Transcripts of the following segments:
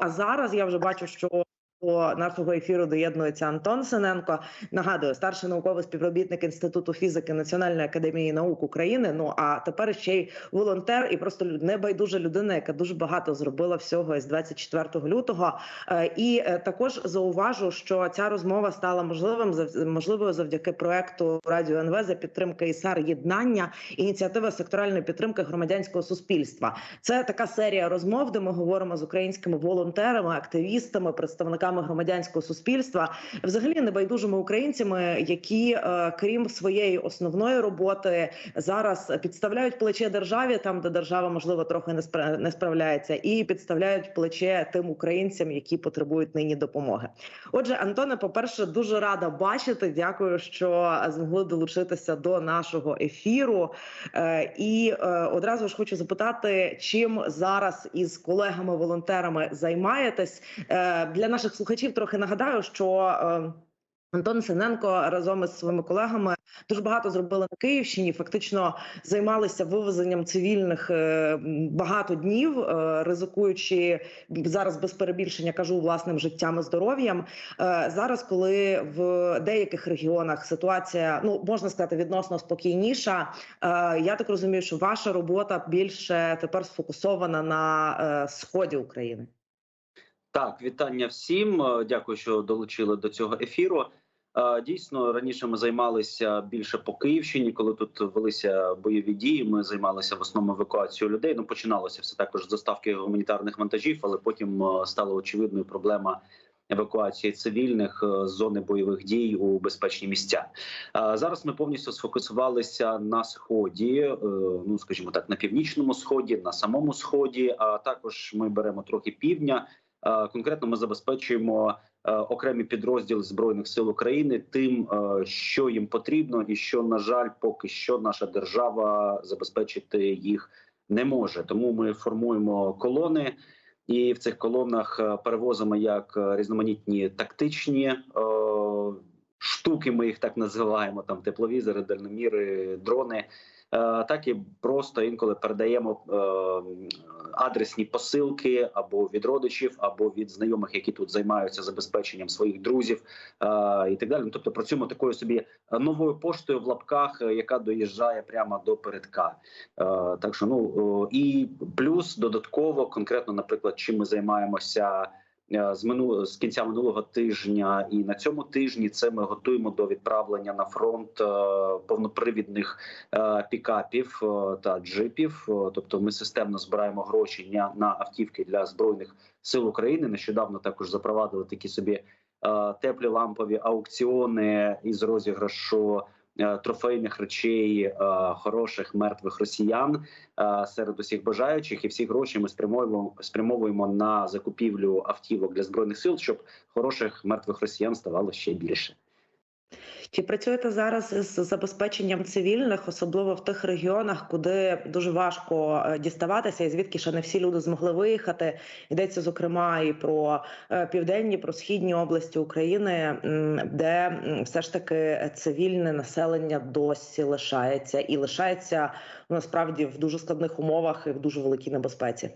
а зараз я вже бачу, що до нашого ефіру доєднується Антон Синенко. Нагадую, старший науковий співробітник інституту фізики Національної академії наук України. Ну а тепер ще й волонтер і просто небайдужа людина, яка дуже багато зробила всього із 24 лютого. Е, І е, також зауважу, що ця розмова стала можливим можливою завдяки проекту Радіо НВ за підтримки ІСАР єднання ініціатива секторальної підтримки громадянського суспільства. Це така серія розмов, де ми говоримо з українськими волонтерами, активістами, представниками громадянського суспільства, взагалі небайдужими українцями, які е, крім своєї основної роботи зараз підставляють плече державі, там де держава можливо трохи не спра- не справляється, і підставляють плече тим українцям, які потребують нині допомоги. Отже, Антоне, по перше, дуже рада бачити. Дякую, що змогли долучитися до нашого ефіру. Е, І е, одразу ж хочу запитати, чим зараз із колегами-волонтерами займаєтесь для наших слухачів. Трохи нагадаю, що е, Антон Синенко разом із своїми колегами дуже багато зробили на Київщині. Фактично займалися вивезенням цивільних е, багато днів, е, ризикуючи зараз без перебільшення кажу власним життям і здоров'ям. Е, Зараз, коли в деяких регіонах ситуація ну можна сказати відносно спокійніша, я так розумію, що ваша робота більше тепер сфокусована на сході України. Так, вітання всім. Е, Дякую, що долучили до цього ефіру. Е, Дійсно, раніше ми займалися більше по Київщині, коли тут велися бойові дії. Ми займалися в основному евакуацією людей. Ну починалося все також з доставки гуманітарних вантажів, але потім е, стала очевидною проблема евакуації цивільних з зони бойових дій у безпечні місця. Зараз ми повністю сфокусувалися на сході, ну скажімо так, на північному сході, на самому сході. А також ми беремо трохи півдня. Е, Конкретно ми забезпечуємо е, окремі підрозділи збройних сил України тим, е, що їм потрібно, і що на жаль, поки що наша держава забезпечити їх не може. Тому ми формуємо колони, і в цих колонах перевозимо як різноманітні тактичні штуки. Ми їх так називаємо: там тепловізори, дальноміри, дрони. Е, Так і просто інколи передаємо е, адресні посилки або від родичів, або від знайомих, які тут займаються забезпеченням своїх друзів е, і так далі. Ну, Тобто працюємо такою собі новою поштою в лапках, яка доїжджає прямо до передка. Так що ну і плюс додатково, конкретно, наприклад, чим ми займаємося. Е, З мину з кінця минулого тижня і на цьому тижні це ми готуємо до відправлення на фронт е, повнопривідних е, пікапів та джипів. Тобто, ми системно збираємо гроші на, автівки для збройних сил України. Нещодавно також запровадили такі собі теплі лампові аукціони із розіграшу трофейних речей е, хороших мертвих росіян е, серед усіх бажаючих, і всі гроші ми спрямовуємо спрямовуємо на закупівлю автівок для збройних сил, щоб хороших мертвих росіян ставало ще більше. Чи працюєте зараз із забезпеченням цивільних, особливо в тих регіонах, куди дуже важко е, діставатися, і звідки ще не всі люди змогли виїхати? Йдеться зокрема і про е, південні, про східні області України, де все ж таки цивільне населення досі лишається і лишається насправді в дуже складних умовах і в дуже великій небезпеці.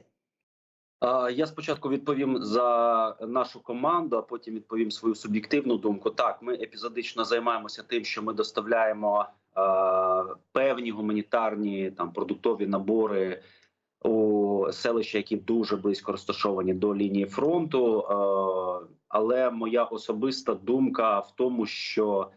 Я спочатку відповім за нашу команду, а потім відповім свою суб'єктивну думку. Так, ми епізодично займаємося тим, що ми доставляємо е, певні гуманітарні там продуктові набори у селища, які дуже близько розташовані до лінії фронту. Е, але моя особиста думка в тому, що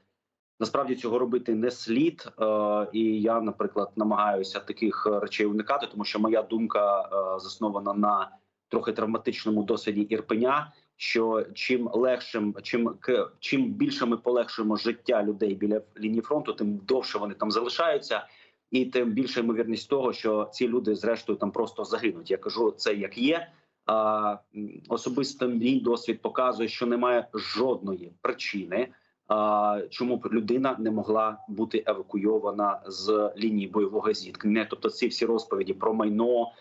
Насправді цього робити не слід, е, і я, наприклад, намагаюся таких речей уникати, тому що моя думка е, заснована на трохи травматичному досвіді Ірпеня. Що чим легшим, чим чим більше ми полегшуємо життя людей біля лінії фронту, тим довше вони там залишаються, і тим більша ймовірність того, що ці люди зрештою там просто загинуть. Я кажу це як є. А особисто мій досвід показує, що немає жодної причини, а, чому б людина не могла бути евакуйована з лінії бойового зіткнення. Тобто, ці всі розповіді про майно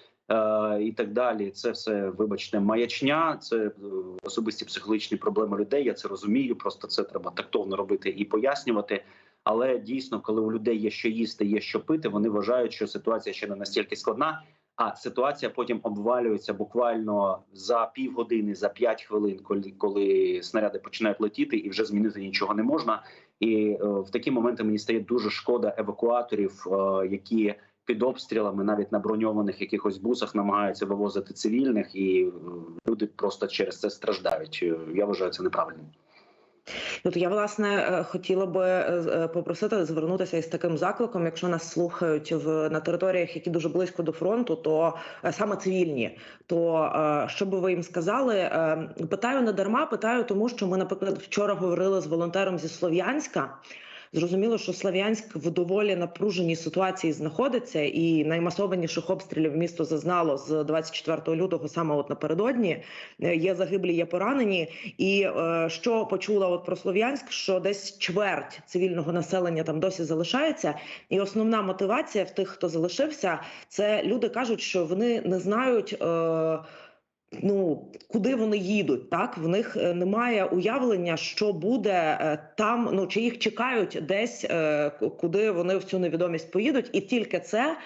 і так далі. Це все, вибачте, маячня, це е, особисті психологічні проблеми людей. Я це розумію. Просто це треба тактовно робити і пояснювати. Але дійсно, коли у людей є що їсти, є що пити, вони вважають, що ситуація ще не настільки складна. А ситуація потім обвалюється буквально за півгодини, за п'ять хвилин, коли коли снаряди починають летіти, і вже змінити нічого не можна. І е, в такі моменти мені стає дуже шкода евакуаторів, е, які під обстрілами, навіть на броньованих якихось бусах, намагаються вивозити цивільних, і е, люди просто через це страждають. Е, Я вважаю це неправильним. От я власне е, хотіла би попросити звернутися із таким закликом, якщо нас слухають в на територіях, які дуже близько до фронту, то саме цивільні. То що би ви їм сказали? Питаю не дарма, питаю, тому що ми, наприклад, вчора говорили з волонтером зі Слов'янська. Зрозуміло, що Слов'янськ в доволі напруженій ситуації знаходиться, і наймасованіших обстрілів місто зазнало з 24 лютого, саме от напередодні. Е, Є загиблі, є поранені. І е, що почула от про Слов'янськ, що десь чверть цивільного населення там досі залишається, і основна мотивація в тих, хто залишився, це люди кажуть, що вони не знають. Е, Ну, куди вони їдуть, так в них е, немає уявлення, що буде е, там. Ну чи їх чекають десь, е, куди вони в цю невідомість поїдуть, і тільки це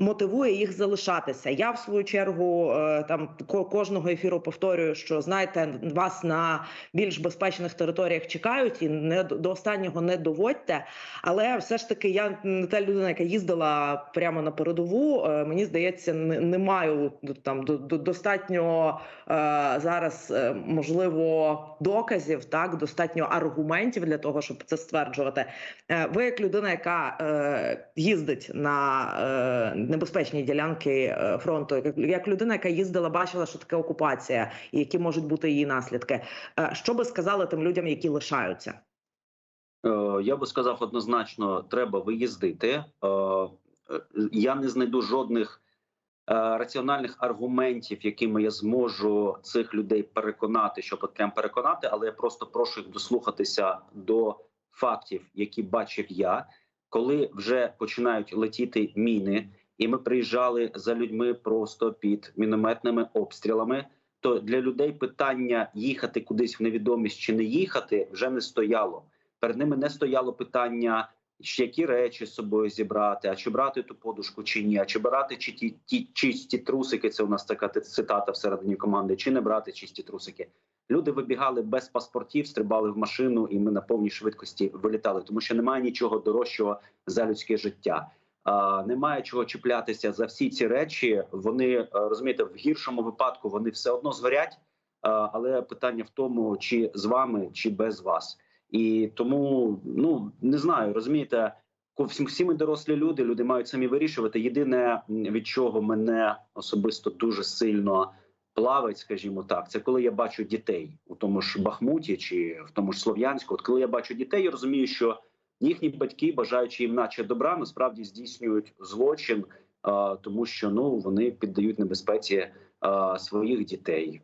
мотивує їх залишатися. Я в свою чергу е, там ко- кожного ефіру повторюю, що знаєте, вас на більш безпечних територіях чекають, і не до останнього не доводьте. Але все ж таки, я не та людина, яка їздила прямо на передову. е, Мені здається, не, маю там до, до достатньо е, зараз можливо доказів, так достатньо аргументів для того, щоб це стверджувати. Ви, як людина, яка їздить на небезпечні ділянки е, фронту, як, людина, яка їздила, бачила, що таке окупація, і які можуть бути її наслідки. Е, що би сказали тим людям, які лишаються? Е, Я би сказав однозначно, треба виїздити. Я не знайду жодних раціональних аргументів, якими я зможу цих людей переконати, щоб от переконати, але я просто прошу їх дослухатися до фактів, які бачив я, коли вже починають летіти міни, і ми приїжджали за людьми просто під мінометними обстрілами. То для людей питання їхати кудись в невідомість чи не їхати вже не стояло перед ними не стояло питання, які речі з собою зібрати, а чи брати ту подушку, чи ні, а чи брати чи ті, ті чисті трусики. Це у нас така цитата всередині команди, чи не брати чисті трусики. Люди вибігали без паспортів, стрибали в машину, і ми на повній швидкості вилітали, тому що немає нічого дорожчого за людське життя. Немає чого чіплятися за всі ці речі. Вони е, розумієте, в гіршому випадку вони все одно згорять. Але питання в тому, чи з вами, чи без вас. І тому ну не знаю, розумієте, всі ми дорослі люди, люди мають самі вирішувати. Єдине від чого мене особисто дуже сильно плавить, скажімо так, це коли я бачу дітей у тому ж Бахмуті чи в тому ж Слов'янську. От коли я бачу дітей, я розумію, що їхні батьки, бажаючи їм, наче добра, насправді здійснюють злочин, тому що ну вони піддають небезпеці своїх дітей.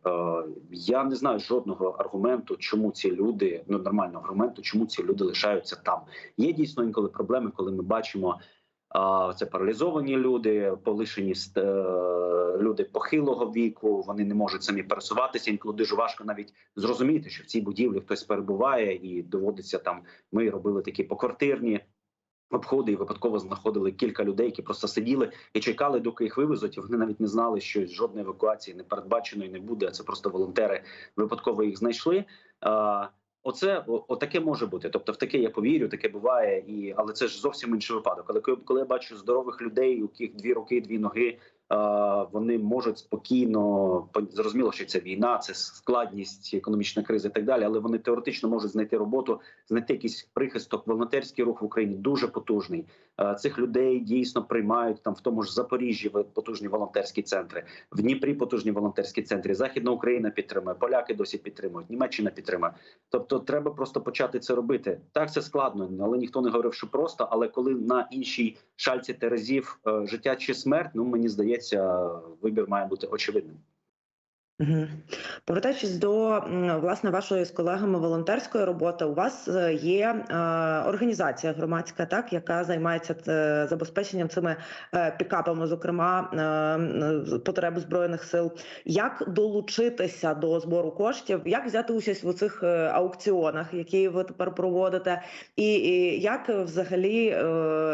Я не знаю жодного аргументу, чому ці люди ну нормального аргументу, чому ці люди лишаються там. Є дійсно інколи проблеми, коли ми бачимо. Це паралізовані люди, полишені е, люди похилого віку. Вони не можуть самі пересуватися. Інколи дуже важко навіть зрозуміти, що в цій будівлі хтось перебуває, і доводиться там. Ми робили такі поквартирні обходи, і випадково знаходили кілька людей, які просто сиділи і чекали, доки їх вивезуть. І вони навіть не знали, що жодної евакуації не передбачено і не буде. Це просто волонтери випадково їх знайшли. Оце отаке може бути. Тобто, в таке я повірю, таке буває, і але це ж зовсім інший випадок. Але коли, коли я бачу здорових людей, у яких дві руки, дві ноги, вони можуть спокійно по- зрозуміло, що це війна, це складність, економічна криза і так далі. Але вони теоретично можуть знайти роботу, знайти якийсь прихисток. Волонтерський рух в Україні дуже потужний. Е, Цих людей дійсно приймають там в тому ж Запоріжжі потужні волонтерські центри, в Дніпрі потужні волонтерські центри. Західна Україна підтримує, поляки досі підтримують, Німеччина підтримує. Тобто, треба просто почати це робити. Так це складно, але ніхто не говорив, що просто. Але коли на іншій шальці терезів е, життя чи смерть, ну мені здається, вибір має бути очевидним. Повертаючись до власне вашої з колегами волонтерської роботи, у вас е, є е, організація громадська, так яка займається е, забезпеченням цими пікапами, зокрема потреб збройних сил. Як долучитися до збору коштів? Як взяти участь у цих аукціонах, які ви тепер проводите, і, і як взагалі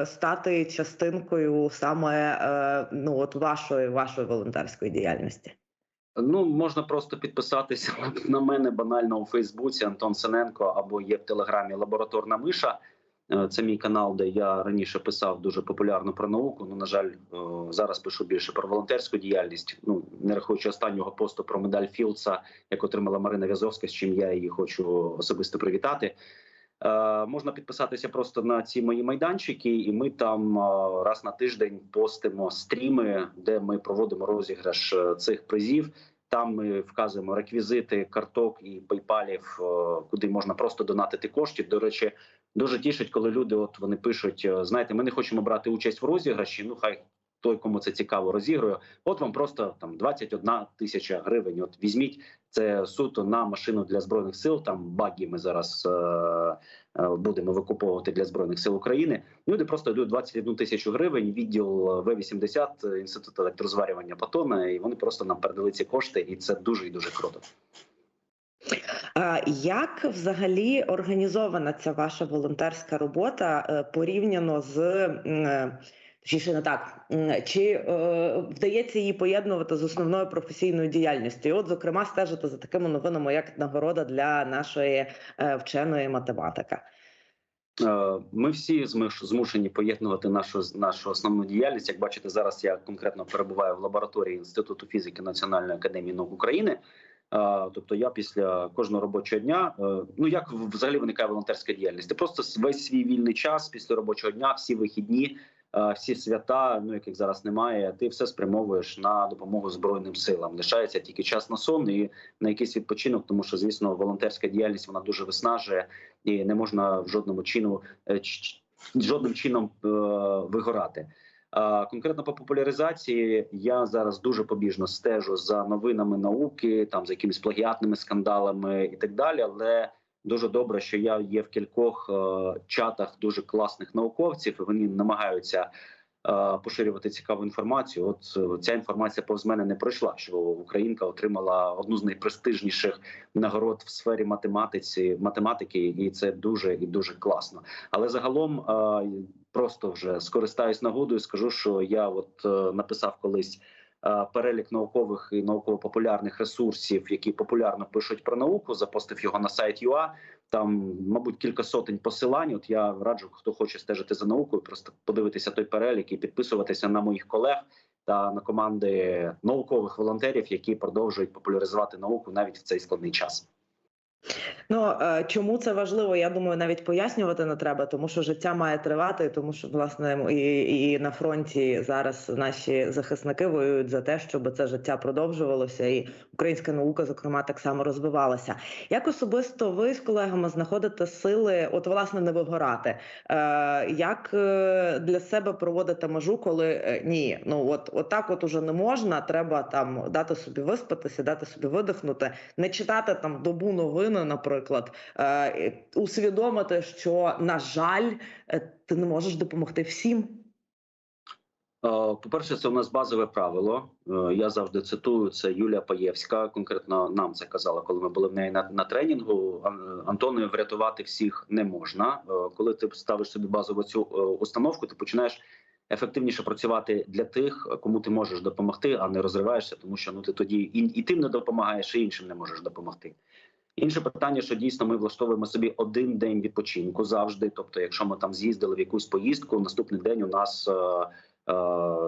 стати частинкою саме ну от вашої вашої волонтерської діяльності? Ну можна просто підписатися на мене банально у Фейсбуці Антон Сененко або є в Телеграмі Лабораторна Миша. Е, Це мій канал, де я раніше писав дуже популярно про науку. Ну на жаль, е, зараз пишу більше про волонтерську діяльність. Ну не рахуючи останнього посту про медаль Філдса, як отримала Марина В'язовська, з чим я її хочу особисто привітати. Е, Можна підписатися просто на ці мої майданчики, і ми там е, раз на тиждень постимо стріми, де ми проводимо розіграш е, цих призів. Там ми вказуємо реквізити карток і пейпалів, куди можна просто донатити кошти. До речі, дуже тішить, коли люди от вони пишуть: знаєте, ми не хочемо брати участь в розіграші. Ну хай той, кому це цікаво, розігрує. От вам просто там 21 тисяча гривень. От візьміть це суто на машину для збройних сил. Там багі ми зараз. Е- е, Будемо викуповувати для збройних сил України. Люди просто йдуть 21 тисячу гривень. Відділ В 80 інститут електрозварювання Патона, і вони просто нам передали ці кошти, і це дуже і дуже круто. Як взагалі організована ця ваша волонтерська робота е, порівняно з е, точніше не так, чи е, вдається її поєднувати з основною професійною діяльністю? І От, зокрема, стежити за такими новинами, як нагорода для нашої е, вченої математика. Е, Ми всі змуш- змушені поєднувати нашу нашу основну діяльність. Як бачите, зараз я конкретно перебуваю в лабораторії інституту фізики Національної академії наук України. Е, Тобто, я після кожного робочого дня, е, ну як взагалі виникає волонтерська діяльність? Ти просто весь свій вільний час після робочого дня, всі вихідні, всі свята, ну яких зараз немає. Ти все спрямовуєш на допомогу збройним силам. Лишається тільки час на сон і на якийсь відпочинок, тому що звісно волонтерська діяльність вона дуже виснажує і не можна в жодному чину е, жодним чином е, вигорати. Конкретно по популяризації я зараз дуже побіжно стежу за новинами науки, там за якимись плагіатними скандалами і так далі. Але дуже добре, що я є в кількох е, чатах дуже класних науковців. і Вони намагаються е, поширювати цікаву інформацію. От е, ця інформація повз мене не пройшла. Що Українка отримала одну з найпрестижніших нагород в сфері математиці математики, і це дуже і дуже класно. Але загалом просто вже скористаюсь нагодою. Скажу, що я от написав колись. Е, Перелік наукових і науково-популярних ресурсів, які популярно пишуть про науку, запостив його на сайт ЮА. Там, мабуть, кілька сотень посилань. От я раджу, хто хоче стежити за наукою, просто подивитися той перелік і підписуватися на моїх колег та на команди наукових волонтерів, які продовжують популяризувати науку навіть в цей складний час. Ну е, чому це важливо? Я думаю, навіть пояснювати не треба, тому що життя має тривати, тому що власне і, і на фронті зараз наші захисники воюють за те, щоб це життя продовжувалося, і українська наука, зокрема, так само розвивалася. Як особисто ви з колегами знаходите сили, от власне не вигорати? Е, Як е, для себе проводите межу, коли е, ні, ну от, от так от уже не можна, треба там дати собі виспатися, дати собі видихнути, не читати там добу новини, наприклад, усвідомити, що на жаль, ти не можеш допомогти всім. Е, По-перше, це у нас базове правило. Е, Я завжди цитую це Юлія Паєвська. Конкретно нам це казала, коли ми були в неї на, на тренінгу. Ан- Антонові врятувати всіх не можна. Е, Коли ти ставиш собі базову цю установку, ти починаєш ефективніше працювати для тих, кому ти можеш допомогти, а не розриваєшся, тому що ну ти тоді і, і тим не допомагаєш, і іншим не можеш допомогти. Інше питання, що дійсно ми влаштовуємо собі один день відпочинку завжди. Тобто, якщо ми там з'їздили в якусь поїздку, наступний день у нас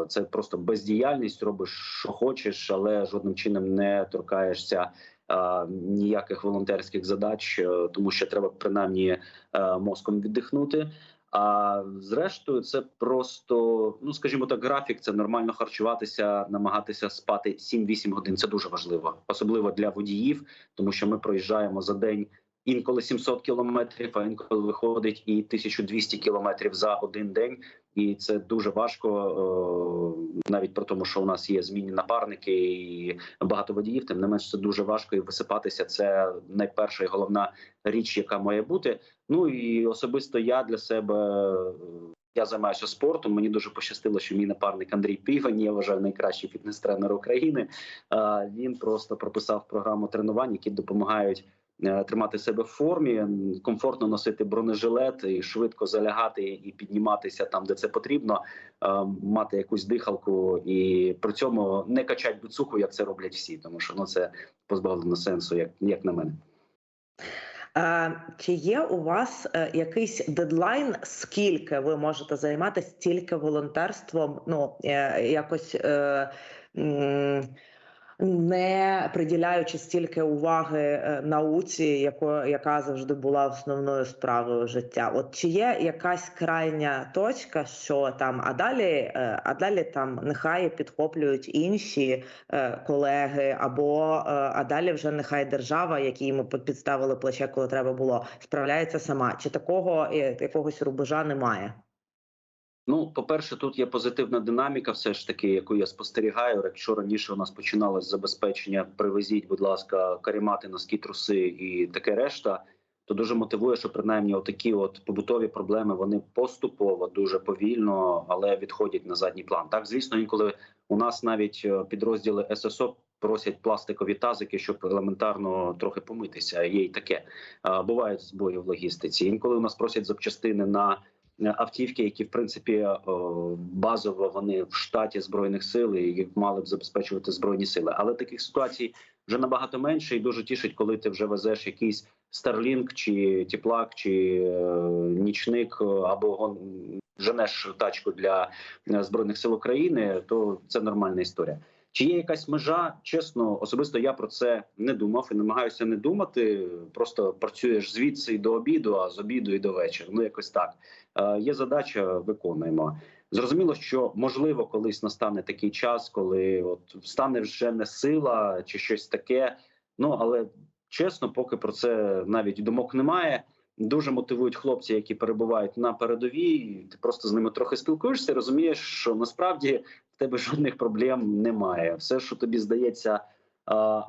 це просто бездіяльність, робиш, що хочеш, але жодним чином не торкаєшся е, ніяких волонтерських задач, е, тому що треба принаймні е, мозком віддихнути. А зрештою, це просто, ну скажімо так, графік. Це нормально харчуватися, намагатися спати 7-8 годин. Це дуже важливо, особливо для водіїв, тому що ми проїжджаємо за день інколи 700 кілометрів, а інколи виходить і 1200 кілометрів за один день. І це дуже важко, е, навіть про тому, що у нас є змінні напарники і багато водіїв. Тим не менш, це дуже важко і висипатися. Це найперша і головна річ, яка має бути. Ну і особисто я для себе. Я займаюся спортом. Мені дуже пощастило, що мій напарник Андрій Півань, я вважаю найкращий фітнес-тренер України. Е, Він просто прописав програму тренувань, які допомагають тримати себе в формі, комфортно носити бронежилет і швидко залягати і підніматися там, де це потрібно, е, мати якусь дихалку і при цьому не качати біцуху, як це роблять всі, тому що ну це позбавлено сенсу, як, як на мене. Е, Чи є у вас е, якийсь дедлайн, скільки ви можете займатися тільки волонтерством? Ну е, якось е, не приділяючи стільки уваги е, науці, яко, яка завжди була основною справою життя? От чи є якась крайня точка, що там, а далі, е, а далі там нехай підхоплюють інші е, колеги, або а далі вже нехай держава, якій ми підставили плече, коли треба було, справляється сама. Чи такого якогось рубежа немає? Ну, по-перше, тут є позитивна динаміка, все ж таки, яку я спостерігаю. Якщо раніше у нас починалось забезпечення, привезіть, будь ласка, карімати, носки, труси і таке решта, то дуже мотивує, що принаймні отакі от побутові проблеми вони поступово, дуже повільно, але відходять на задній план. Так, звісно, інколи у нас навіть е, підрозділи ССО просять пластикові тазики, щоб елементарно трохи помитися. Є й таке. А, Бувають збої в логістиці. Інколи у нас просять запчастини на автівки, які в принципі е, базово вони в штаті збройних сил і мали б забезпечувати збройні сили. Але таких ситуацій вже набагато менше, і дуже тішить, коли ти вже везеш якийсь Starlink чи Тіплак, чи е, нічник е, або гон женеш тачку для збройних сил України. То це нормальна історія. Чи є якась межа? Чесно, особисто я про це не думав і намагаюся не думати. Просто працюєш звідси і до обіду, а з обіду і до вечора. Ну якось так. Е, Є задача, виконуємо. Зрозуміло, що можливо колись настане такий час, коли от стане вже не сила чи щось таке. Ну але чесно, поки про це навіть думок немає. Дуже мотивують хлопці, які перебувають на передовій. Ти просто з ними трохи спілкуєшся. і Розумієш, що насправді в тебе жодних проблем немає. Все, що тобі здається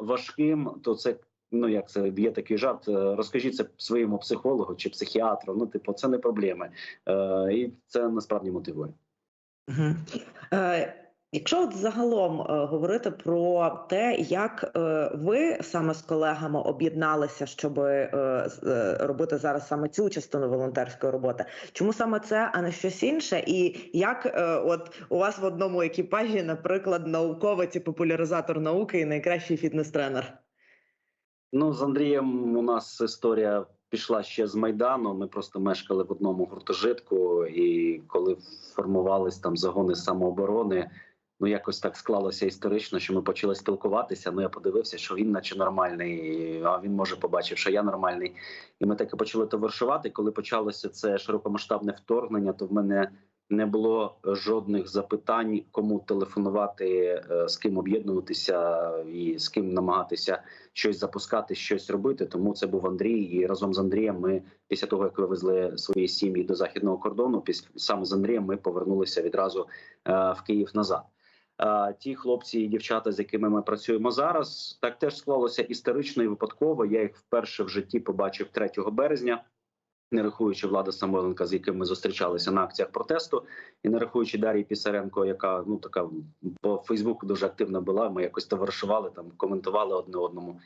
важким, то це ну як це є такий жарт. е, Розкажіть це своєму психологу чи психіатру. Ну, типу, це не проблеми, е, і це насправді мотивує. Угу. Якщо от загалом е, говорити про те, як е, ви саме з колегами об'єдналися, щоб е, робити зараз саме цю частину волонтерської роботи, чому саме це, а не щось інше? І як от у вас в одному екіпажі, наприклад, науковець і популяризатор науки і найкращий фітнес-тренер? Ну з Андрієм у нас історія пішла ще з майдану. Ми просто мешкали в одному гуртожитку, і коли формувались там загони самооборони. Ну, якось так склалося історично, що ми почали спілкуватися. Ну я подивився, що він, наче нормальний, а він може побачив, що я нормальний. І ми так і почали товаришувати. Коли почалося це широкомасштабне вторгнення, то в мене не було жодних запитань, кому телефонувати, е, з ким об'єднуватися і з ким намагатися щось запускати, щось робити. Тому це був Андрій. І разом з Андрієм ми після того, як вивезли свої сім'ї до західного кордону, після саме з Андрієм ми повернулися відразу е, в Київ назад. Ті хлопці і дівчата, з якими ми працюємо зараз, так теж склалося історично і випадково. Я їх вперше в житті побачив 3 березня. Не рахуючи влада Самойленка, з яким ми зустрічалися на акціях протесту, і не рахуючи Дар'ї Пісаренко, яка ну така по Фейсбуку дуже активна була. Ми якось товаришували там, коментували одне одному.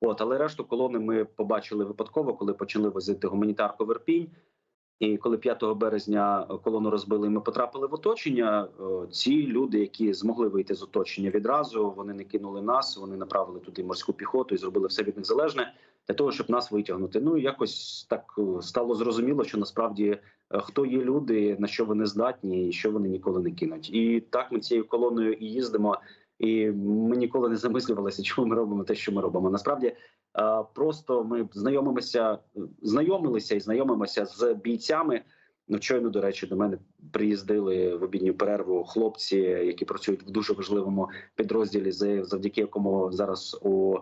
От, але решту колони ми побачили випадково, коли почали возити гуманітарку в Ірпінь. І коли 5 березня колону розбили, ми потрапили в оточення. е, Ці люди, які змогли вийти з оточення відразу, вони не кинули нас, вони направили туди морську піхоту і зробили все від них залежне для того, щоб нас витягнути. Ну якось так е, стало зрозуміло, що насправді е, хто є люди, на що вони здатні, і що вони ніколи не кинуть. І так ми цією колоною і їздимо. І ми ніколи не замислювалися, чому ми робимо те, що ми робимо. Насправді просто ми знайомимося, знайомилися і знайомимося з бійцями. Ну, щойно, до речі, до мене приїздили в обідню перерву хлопці, які працюють в дуже важливому підрозділі, за- завдяки якому зараз у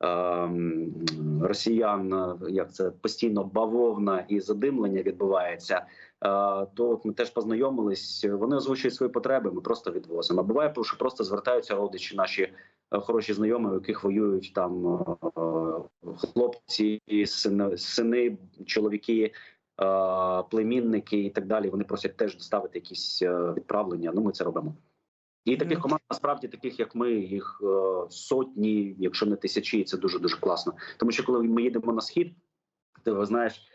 ем, росіян, е, як це постійно бавовна і задимлення відбувається. Е, То от ми теж познайомились. Вони озвучують свої потреби. Ми просто відвозимо. А буває, що просто звертаються родичі, наші е, хороші знайомі, у яких воюють там е, хлопці, сини, сини чоловіки, племінники і так далі. Вони просять теж доставити якісь відправлення. Ну, ми це робимо. І таких команд насправді таких, як ми, їх сотні, якщо не тисячі, і це дуже дуже класно. Тому що коли ми їдемо на схід, ти ви знаєш.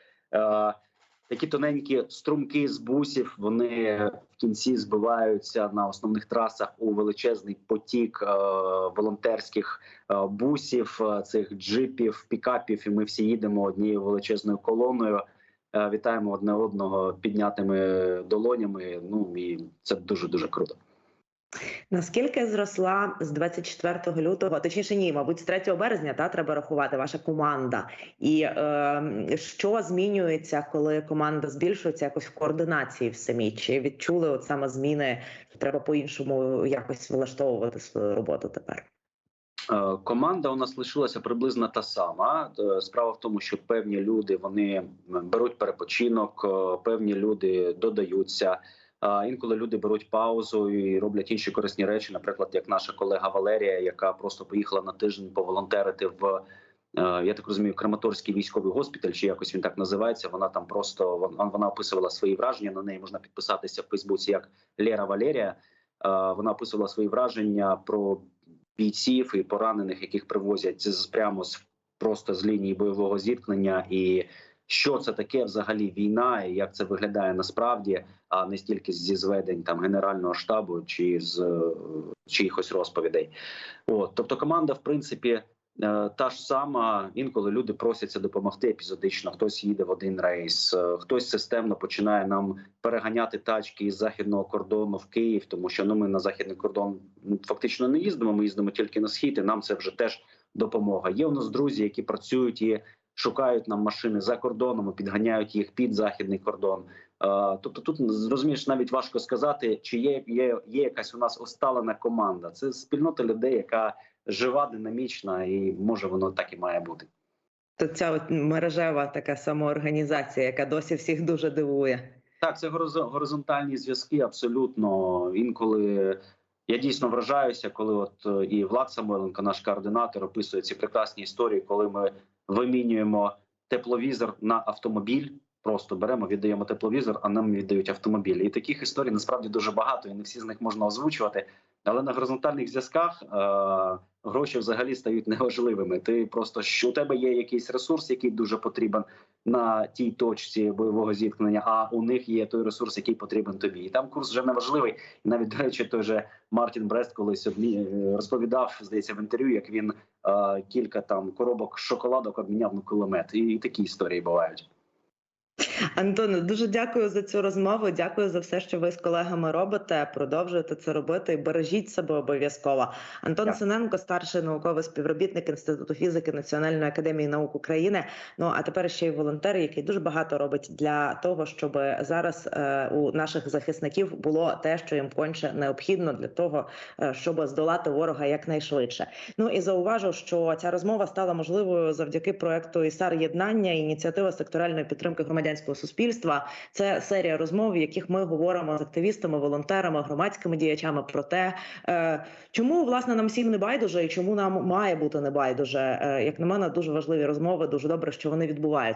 Такі тоненькі струмки з бусів вони в кінці збиваються на основних трасах у величезний потік е, волонтерських е, бусів, е, цих джипів, пікапів. І ми всі їдемо однією величезною колоною. Вітаємо одне одного піднятими долонями. Ну і це дуже дуже круто. Наскільки зросла з 24 лютого, точніше, ні, мабуть, з 3 березня та треба рахувати ваша команда, і е, що змінюється, коли команда збільшується якось в координації в самій? Чи відчули от саме зміни, що треба по-іншому якось влаштовувати свою роботу тепер? Е, Команда у нас лишилася приблизно та сама. Е, Справа в тому, що певні люди вони беруть перепочинок, е, певні люди додаються. А інколи люди беруть паузу і роблять інші корисні речі. Наприклад, як наша колега Валерія, яка просто поїхала на тиждень поволонтерити в е, я так розумію, Краматорський військовий госпіталь, чи якось він так називається. Вона там просто вона, описувала свої враження. На неї можна підписатися в Фейсбуці як Лера Валерія. Е, Вона описувала свої враження про бійців і поранених, яких привозять прямо з просто з лінії бойового зіткнення, і що це таке взагалі війна, і як це виглядає насправді, а не стільки зі зведень там генерального штабу чи з е, чиїхось розповідей. От тобто, команда, в принципі. е, Та ж сама інколи люди просяться допомогти епізодично. Хтось їде в один рейс, е, хтось системно починає нам переганяти тачки із західного кордону в Київ, тому що ну ми на західний кордон ну, фактично не їздимо. Ми їздимо тільки на схід. і Нам це вже теж допомога. Є у нас друзі, які працюють і шукають нам машини за кордоном, і підганяють їх під західний кордон. Е, Тобто, тут розумієш, навіть важко сказати, чи є, є, є якась у нас усталена команда. Це спільнота людей, яка жива, динамічна, і може воно так і має бути. То ця от мережева така самоорганізація, яка досі всіх дуже дивує. Так, це горизонтальні зв'язки. Абсолютно інколи я дійсно вражаюся, коли от е, і Влад Самойленко, наш координатор, описує ці прекрасні історії, коли ми вимінюємо тепловізор на автомобіль. Просто беремо, віддаємо тепловізор, а нам віддають автомобіль. І таких історій насправді дуже багато, і не всі з них можна озвучувати. Але на горизонтальних зв'язках е, гроші взагалі стають неважливими. Ти просто що у тебе є якийсь ресурс, який дуже потрібен на тій точці бойового зіткнення, а у них є той ресурс, який потрібен тобі. І там курс вже не важливий. І навіть до речі, той же Мартін Брест колись одні е, розповідав, здається, в інтерв'ю, як він е, кілька там коробок шоколадок обміняв на кулемет. І такі історії бувають. Антоне, дуже дякую за цю розмову. Дякую за все, що ви з колегами робите. Продовжуєте це робити і бережіть себе обов'язково. Антон Так. Синенко, старший науковий співробітник Інституту фізики Національної академії наук України. Ну а тепер ще й волонтер, який дуже багато робить для того, щоб зараз е, у наших захисників було те, що їм конче необхідно для того, е, щоб здолати ворога якнайшвидше. Ну і зауважу, що ця розмова стала можливою завдяки проекту ІСАР єднання, ініціатива секторальної підтримки громадянського суспільства. Це серія розмов, в яких ми говоримо з активістами, волонтерами, громадськими діячами про те, е, чому власне нам всім не байдуже, і чому нам має бути не байдуже. Е, Як на мене, дуже важливі розмови. Дуже добре, що вони відбуваються.